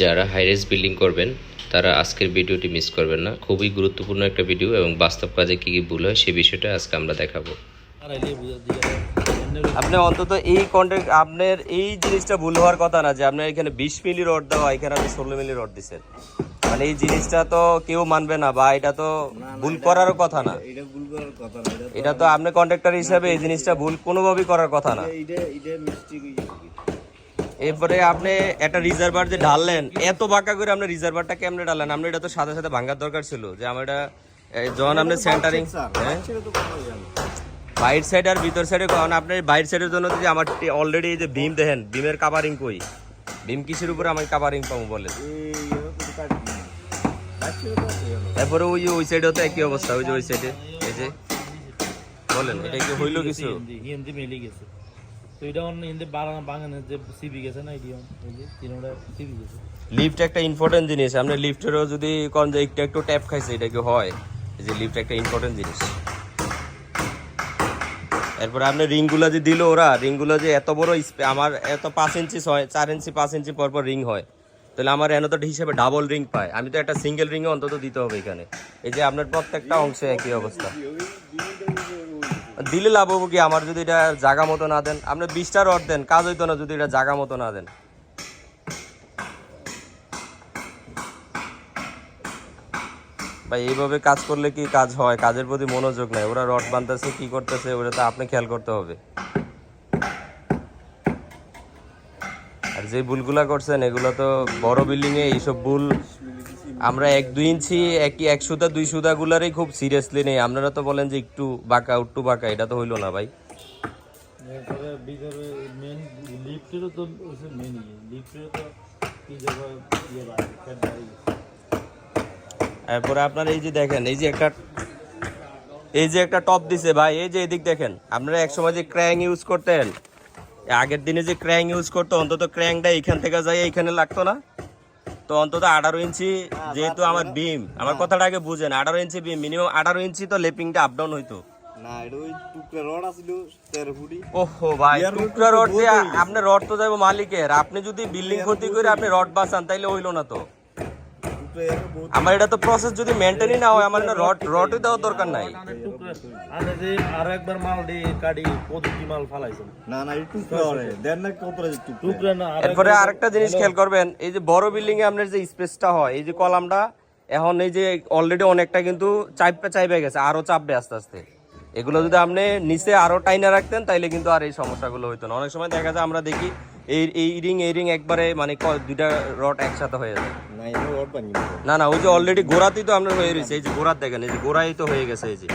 যারা hi-res building করবেন তারা আজকের ভিডিওটি মিস করবেন না। খুবই গুরুত্বপূর্ণ একটা ভিডিও এবং বাস্তব কাজে কী কী ভুল হয় সেই বিষয়টা আজকে আমরা দেখাবো। আপনি অন্তত এই কন্ট্রাক্ট আপনার এই জিনিসটা ভুল হওয়ার কথা না যে আপনার এখানে বিশ মিলি রড দেওয়া এখানে আপনি ষোলো মিলি রড দিচ্ছেন মানে এই জিনিসটা তো কেউ মানবে না বা এটা তো ভুল করারও কথা না। এটা ভুল করার কথা না এটা এটা তো আপনি কন্ট্রাক্টর হিসাবে এই জিনিসটা ভুল কোনোভাবেই করার কথা না। এরপরে আপনি একটা রিজার্ভার যে ঢাললেন এত বাঁকা করে আপনি রিজার্ভারটা কেমনে ঢাললেন আপনি এটা তো সাথে সাথে ভাঙার দরকার ছিল যে আমার এটা যখন আপনি সেন্টারিং হ্যাঁ? বাইর সাইড আর ভিতর সাইডে কারণ আপনার বাইর সাইডের জন্য যদি আমার অলরেডি এই যে বিম দেখেন বিমের কাভারিং কই? বিম কিসের উপরে আমি কাভারিং পাবো বলেন? জানো তারপরে ওই যে ওই সাইডেও তো একই অবস্থা ওই যে ওই সাইডে এই যে বলেন এটা কি হইল কিছু? হিন্দি মিলে গেছে। তো এটা অন্য একটা জিনিস যদি যে একটু ট্যাপ খাইছে, এটা কি হয়? যে একটা জিনিস। এরপরে রিংগুলো যে ওরা রিংগুলো যে এত বড় আমার এত পাঁচ ইঞ্চি ছয় চার ইঞ্চি, পাঁচ ইঞ্চি রিং হয়। তাহলে আমার এনে তো হিসেবে ডাবল রিং পায়। আমি তো একটা সিঙ্গেল রিংও অন্তত দিতে হবে এখানে। এই যে আপনার প্রত্যেকটা অংশে একই অবস্থা। দিলে লাভ হব কি? আমার যদি এটা জাগা মতো না দেন, আপনি বিশটা রড দেন, কাজ হইতো না যদি এটা জাগা মতো না দেন। ভাই, এইভাবে কাজ করলে কি কাজ হয়? কাজের প্রতি মনোযোগ নাই। ওরা রড বানতেছে, কি করতেছে ওটা তো আপনি খেয়াল করতে হবে। আর যে ভুলগুলা করছেন, এগুলো তো বড় বিল্ডিং এ এইসব ভুল আমরা এক দুই ইঞ্চি এক এক সুতা দুই সুতা গুলারই খুব সিরিয়াসলি নেই। আপনারা তো বলেন যে একটু বাঁকা একটু বাঁকা এটা তো হইল না ভাই। এরপরে ইয়ে আপনার এই যে দেখেন এই যে একটা এই যে একটা টপ দিছে ভাই এই যে এদিক দেখেন আপনারা এক সময় যে ক্র্যাং ইউজ করতেন আগের দিনে যে ক্র্যাং ইউজ করতো অন্তত ক্র্যাংটা এইখান থেকে যাই এইখানে লাগতো না? তো অন্তত আঠারো ইঞ্চি যেহেতু আমার বিম আমার কথাটা আগে বুঝেন আঠারো ইঞ্চি বিম মিনিমাম আঠারো ইঞ্চি তো লেপিংটা আপ ডাউন হইতো। রড আছিল তেরো ফুটি। ওহো ভাই টুকরা রড দিয়ে আপনি রড তো যাব মালিকের আপনি যদি বিল্ডিং ক্ষতি করে আপনি রড বাঁচান তাইলে হইল না তো। আমার এটা তো প্রসেস যদি মেনটেনই না হয় আমার এটা রড রডই দেওয়ার দরকার নাই। টুকরা যে আর একবার মাল দিয়ে কাটি পদ্ধতি মাল ফালাইছেন। না না এই টুকরা দেন না কত টুকরা। টুকরা না এরপরে আরেকটা জিনিস খেয়াল করবেন এই যে বড় বিল্ডিং এ আপনার যে স্পেসটা হয় এই যে কলামটা এখন এই যে অলরেডি অনেকটা কিন্তু চাপে চাইবে গেছে আরও চাপবে আস্তে আস্তে। এগুলো যদি আপনি নিচে আরও টাইনা রাখতেন তাইলে কিন্তু আর এই সমস্যাগুলো হইতো না। অনেক সময় দেখা যায় আমরা দেখি এই এই রিং এই রিং একবারে মানে ক- দুইটা রড একসাথে হয়ে যায়। না না ওই যে অলরেডি গোড়াতেই তো আপনার হয়ে রয়েছে এই যে গোড়ার দেখেন এই যে গোড়াই তো হয়ে গেছে এই যে।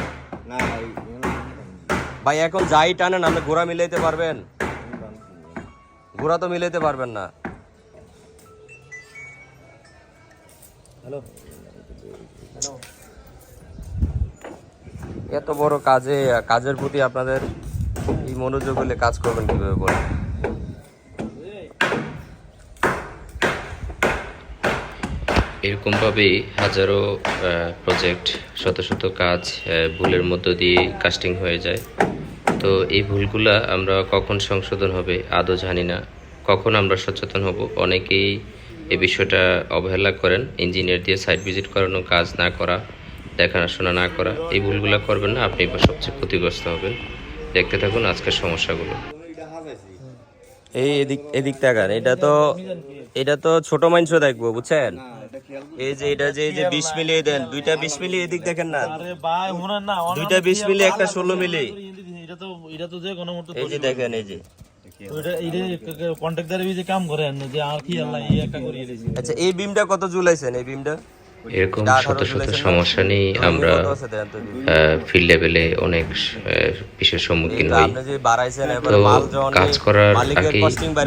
ভাই এখন যাই টানেন আপনি ঘোরা মিলাইতে পারবেন। ঘোরা তো মিলাইতে পারবেন না। হ্যালো। এত বড় কাজে কাজের প্রতি আপনাদের এই মনোযোগ হলে কাজ করবেন কীভাবে বলেন? এরকমভাবেই হাজারো প্রজেক্ট শত শত কাজ ভুলের মধ্য দিয়ে কাস্টিং হয়ে যায়। তো এই ভুলগুলা আমরা কখন সংশোধন হবে আদৌ জানি না। কখন আমরা সচেতন হব? অনেকেই এ বিষয়টা অবহেলা করেন। ইঞ্জিনিয়ার দিয়ে সাইট ভিজিট করানো, কাজ না করা, দেখাশোনা না করা, এই ভুলগুলো করবেন না। আপনি এবার সবচেয়ে ক্ষতিগ্রস্ত হবেন। দেখতে থাকুন আজকের সমস্যাগুলো। এই এদিক এদিক তাকান এটা তো এটা তো ছোট মানুষ দেখব, বুঝছেন? এই যে এটা যে এই যে বিশ মিলি দেন দুইটা বিশ মিলি এদিক দেখেন না। আরে ভাই শুনেন না দুইটা বিশ মিলি একটা ষোলো মিলি। এটা তো এটা তো যে কোনো মতো এই যে দেখেন এই যে। কন্ট্রাক্টর কাম করেন যে আর কি আল্লাহ একটা করিয়ে দিয়েছি। আচ্ছা এই বিমটা কত জুলাইছেন এই বিমটা? এরকম শত শত সমস্যা নিয়ে আমরা? ফিল্ড লেভেলে অনেক বিষয়ের সম্মুখীন হই। তো কাজ করার আগে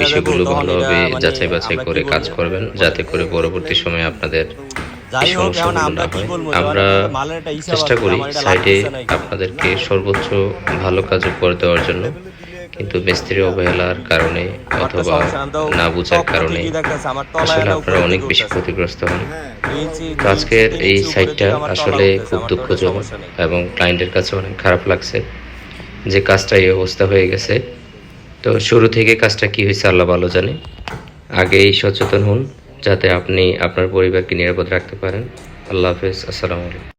বিষয়গুলো ভালোভাবে মানে যাচাই বাছাই করে কাজ করবেন যাতে করে পরবর্তী সময়ে আপনাদের আমরা চেষ্টা করি সাইডে। আপনাদেরকে সর্বোচ্চ ভালো কাজ করে দেওয়ার জন্য। কিন্তু মিস্ত্রি অবহেলার কারণে অথবা না, বুঝার কারণে আসলে আপনারা অনেক বেশি ক্ষতিগ্রস্ত হন। তো আজকের এই সাইটটা আসলে খুব দুঃখজনক এবং ক্লায়েন্টের কাছে অনেক খারাপ লাগছে। যে কাজটা এই অবস্থা হয়ে গেছে। তো শুরু থেকে কাজটা কি হয়েছে আল্লাহ ভালো জানে। আগেই সচেতন হন যাতে আপনি আপনার পরিবারকে নিরাপদ রাখতে পারেন। আল্লাহ হাফেজ আসসালামু আলাইকুম।